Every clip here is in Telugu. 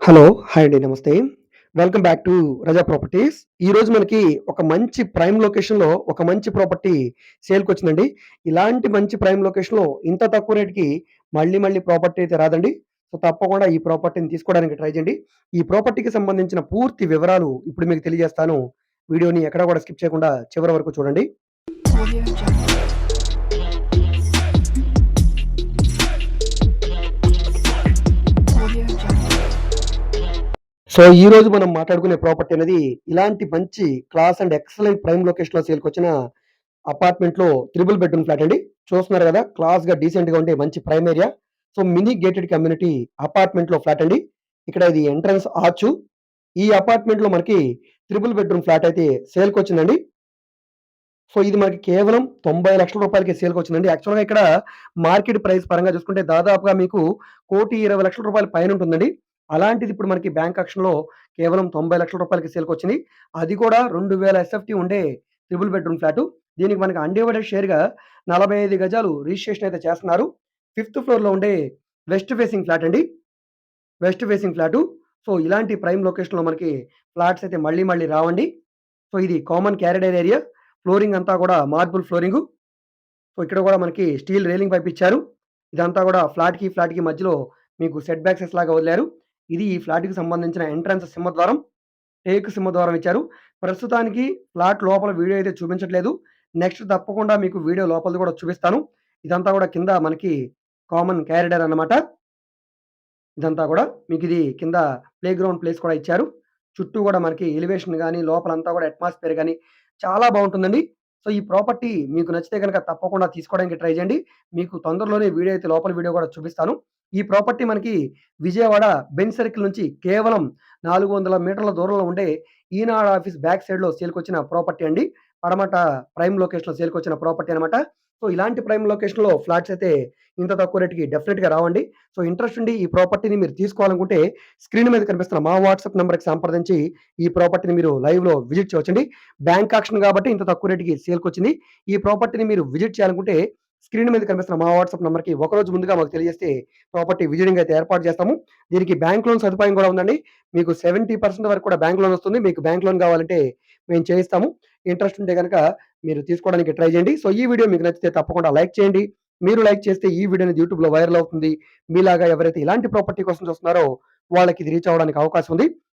హలో! హాయ్ అండి. నమస్తే. Welcome back to Raza properties. ఈ రోజు మనకి ఒక మంచి ప్రైమ్ లొకేషన్‌లో ఒక మంచి ప్రాపర్టీ సేల్‌కొచ్చిందండి. ఇలాంటి మంచి ప్రైమ్ లొకేషన్‌లో ఇంత తక్కువ రేట్‌కి మళ్ళీ మళ్ళీ ప్రాపర్టీ అయితే రాదండి. సో, తప్పకుండా ఈ ప్రాపర్టీని తీసుకోవడానికి ట్రై చేయండి. ఈ ప్రాపర్టీకి సంబంధించిన పూర్తి వివరాలు ఇప్పుడు మీకు తెలియజేస్తాను. వీడియోని ఎక్కడ కూడా స్కిప్ చేయకుండా చివరి వరకు చూడండి. సో, ఈ రోజు మనం మాట్లాడుకునే ప్రాపర్టీ అనేది ఇలాంటి మంచి క్లాస్ అండ్ ఎక్సలెంట్ ప్రైమ్ లొకేషన్‌లో సేల్‌కొచ్చిన అపార్ట్మెంట్‌లో త్రిబుల్ బెడ్‌రూమ్ ఫ్లాట్ అండి. చూస్తున్నారు గదా! క్లాస్‌గా, డీసెంట్‌గా ఉండే మంచి prime area. So, mini gated community అపార్ట్మెంట్‌లో ఫ్లాట్ అండి. ఇక్కడ ఇది ఎంట్రన్స్ ఆర్చు. ఈ అపార్ట్మెంట్‌లో మనకి త్రిబుల్ బెడ్‌రూమ్ ఫ్లాట్ అయితే సేల్కి వచ్చిందండి సో, ఇది మనకి కేవలం 90,00,000 రూపాయలకే సేల్‌కొచ్చిందండి. యాక్చువల్‌గా ఇక్కడ మార్కెట్ ప్రైస్ పరంగా చూసుకుంటే దాదాపుగా మీకు కోటి ఇరవై లక్షల రూపాయల పైనుంటుందండి. అలాంటిది ఇప్పుడు మనకి బ్యాంక్ ఆక్షన్‌లో కేవలం తొంభై లక్షల రూపాయలకి సేల్‌కొచ్చింది. అది కూడా 2000 ఎస్ఎఫ్‌టీ ఉండే త్రిబుల్ బెడ్‌రూమ్ ఫ్లాటు. దీనికి మనకి అన్‌డివైడెడ్ షేర్‌గా 45 గజాలు రిజిస్ట్రేషన్ అయితే చేస్తున్నారు. ఫిఫ్త్ ఫ్లోర్‌లో ఉండే వెస్ట్ ఫేసింగ్ ఫ్లాట్ అండి. West facing flat. సో, ఇలాంటి ప్రైమ్ లొకేషన్‌లో మనకి ఫ్లాట్స్ అయితే మళ్ళీ మళ్ళీ రావండి. సో, ఇది కామన్ క్యారిడైర్ ఏరియా. ఫ్లోరింగ్ అంతా కూడా మార్బుల్ ఫ్లోరింగు. సో, ఇక్కడ కూడా మనకి స్టీల్ రైలింగ్ పైప్ ఇచ్చారు. ఇదంతా కూడా ఫ్లాట్‌కి, ఫ్లాట్‌కి మధ్యలో మీకు సెట్ బ్యాక్సెస్ లాగా వదిలారు. ఇది ఈ ఫ్లాట్‌కి సంబంధించిన ఎంట్రన్స్ సింహద్వారం. టేక్ సింహద్వారం ఇచ్చారు. ప్రస్తుతానికి ఫ్లాట్ లోపల వీడియో అయితే చూపించట్లేదు. నెక్స్ట్ తప్పకుండా మీకు వీడియో లోపల కూడా చూపిస్తాను. ఇదంతా కూడా కింద మనకి కామన్ క్యారిడర్ అన్నమాట. ఇదంతా కూడా మీకు ఇది కింద ప్లే గ్రౌండ్ ప్లేస్ కూడా ఇచ్చారు. చుట్టూ కూడా మనకి ఎలివేషన్ కానీ లోపలంతా కూడా అట్మాస్ఫియర్ కానీ చాలా బాగుంటుందండి సో, ఈ ప్రాపర్టీ మీకు నచ్చితే కనుక తప్పకుండా తీసుకోవడానికి ట్రై చేయండి. మీకు తొందరలోనే వీడియో అయితే లోపల వీడియో కూడా చూపిస్తాను. ఈ ప్రాపర్టీ మనకి విజయవాడ బెన్ సర్కిల్ నుంచి కేవలం 400 మీటర్ల దూరంలో ఉండే ఈనాడు ఆఫీస్ బ్యాక్ సైడ్‌లో సేల్‌కొచ్చిన ప్రాపర్టీ అండి. పడమట ప్రైమ్ లొకేషన్‌లో సేల్‌కొచ్చిన ప్రాపర్టీ అనమాట. సో, ఇలాంటి ప్రైమ్ లొకేషన్‌లో ఫ్లాట్స్ అయితే ఇంత తక్కువ రేట్‌కి డెఫినెట్గా రావండి. సో, ఇంట్రెస్ట్ ఉండి ఈ ప్రాపర్టీని మీరు తీసుకోవాలనుకుంటే స్క్రీన్ మీద కనిపిస్తున్న మా వాట్సాప్ నెంబర్కి సంప్రదించి ఈ ప్రాపర్టీని మీరు లైవ్‌లో విజిట్ చేయొచ్చండి. బ్యాంక్ ఆక్షన్ కాబట్టి ఇంత తక్కువ రేట్‌కి సేల్‌కొచ్చింది. ఈ ప్రాపర్టీని మీరు విజిట్ చేయాలనుకుంటే స్క్రీన్ మీద కనిపిస్తున్న మా వాట్సాప్ నెంబర్కి ఒకరోజు ముందుగా మాకు తెలియజేస్తే ప్రాపర్టీ విజిటింగ్ అయితే ఏర్పాటు చేస్తాము. దీనికి బ్యాంక్ లోన్ సదుపాయం కూడా ఉందండి. మీకు 70% వరకు కూడా బ్యాంక్ లోన్ వస్తుంది. మీకు బ్యాంక్ లోన్ కావాలంటే మేము చేయిస్తాము. ఇంట్రెస్ట్ ఉంటే కనుక మీరు తీసుకోవడానికి ట్రై చేయండి. సో, ఈ వీడియో మీకు నచ్చితే తప్పకుండా లైక్ చేయండి. మీరు లైక్ చేస్తే ఈ వీడియో అనేది యూట్యూబ్‌లో వైరల్ అవుతుంది. మీలాగా ఎవరైతే ఇలాంటి ప్రాపర్టీ కోసం చూస్తున్నారో వాళ్ళకి ఇది రీచ్ అవ్వడానికి అవకాశం ఉంది.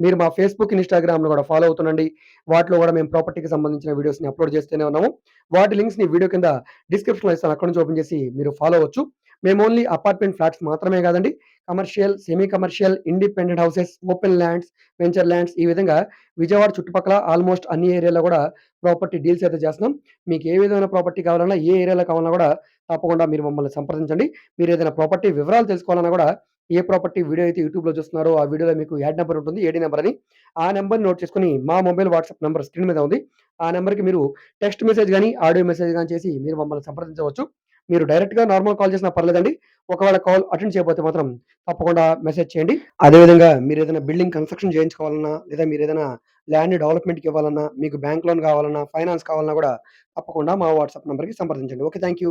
మీరు మా ఫేస్‌బుక్, ఇన్‌స్టాగ్రామ్‌లో కూడా ఫాలో అవుతుండండి. వాటిలో కూడా మేము ప్రాపర్టీకి సంబంధించిన వీడియోస్‌ని అప్‌లోడ్ చేస్తూనే ఉన్నాము. వాటి లింక్స్‌ని వీడియో కింద డిస్క్రిప్షన్‌లో ఇస్తాను. అక్కడ నుంచి ఓపెన్ చేసి మీరు ఫాలో అవ్వచ్చు. మేము ఓన్లీ అపార్ట్మెంట్ ఫ్లాట్స్ మాత్రమే కాదండి. Commercial, semi commercial, independent houses, open lands, venture lands ఈ విధంగా విజయవాడ చుట్టుపక్కల ఆల్‌మోస్ట్ అన్ని ఏరియాలో కూడా ప్రాపర్టీ డీల్స్ అయితే చేస్తున్నాం. మీకు ఏ విధమైన ప్రాపర్టీ కావాలన్నా, ఏ ఏరియాలో కావాలన్నా కూడా తప్పకుండా మీరు మమ్మల్ని సంప్రదించండి. మీరు ఏదైనా ప్రాపర్టీ వివరాలు తెలుసుకోవాలన్నా కూడా ఏ ప్రాపర్టీ వీడియో అయితే యూట్యూబ్‌లో చూస్తున్నారో ఆ వీడియోలో మీకు యాడ్ నెంబర్ ఉంటుంది. ఏడీ నెంబర్ అని. ఆ నెంబర్ని నోట్ చేసుకుని మా మొబైల్ వాట్సాప్ నెంబర్ స్క్రీన్ మీద ఉంది. ఆ నెంబర్కి మీరు టెక్స్ట్ మెసేజ్ కానీ ఆడియో మెసేజ్ కానీ చేసి మీరు మమ్మల్ని సంప్రదించవచ్చు. మీరు డైరెక్ట్‌గా నార్మల్ కాల్ చేసినా పర్లేదండి. ఒకవేళ కాల్ అటెండ్ చేయకపోతే మాత్రం తప్పకుండా మెసేజ్ చేయండి. అదే విధంగా ఏదైనా బిల్డింగ్ కన్‌స్ట్రక్షన్ చేయించుకోవాలన్నా, లేదా మీరు ఏదైనా ల్యాండ్ డెవలప్‌మెంట్‌కి ఇవ్వాలన్నా, మీకు బ్యాంక్ లోన్ కావాలన్నా, ఫైనాన్స్ కావాలన్నా కూడా తప్పకుండా మా వాట్సాప్ నెంబర్కి సంప్రదించండి. ఓకే. Thank you.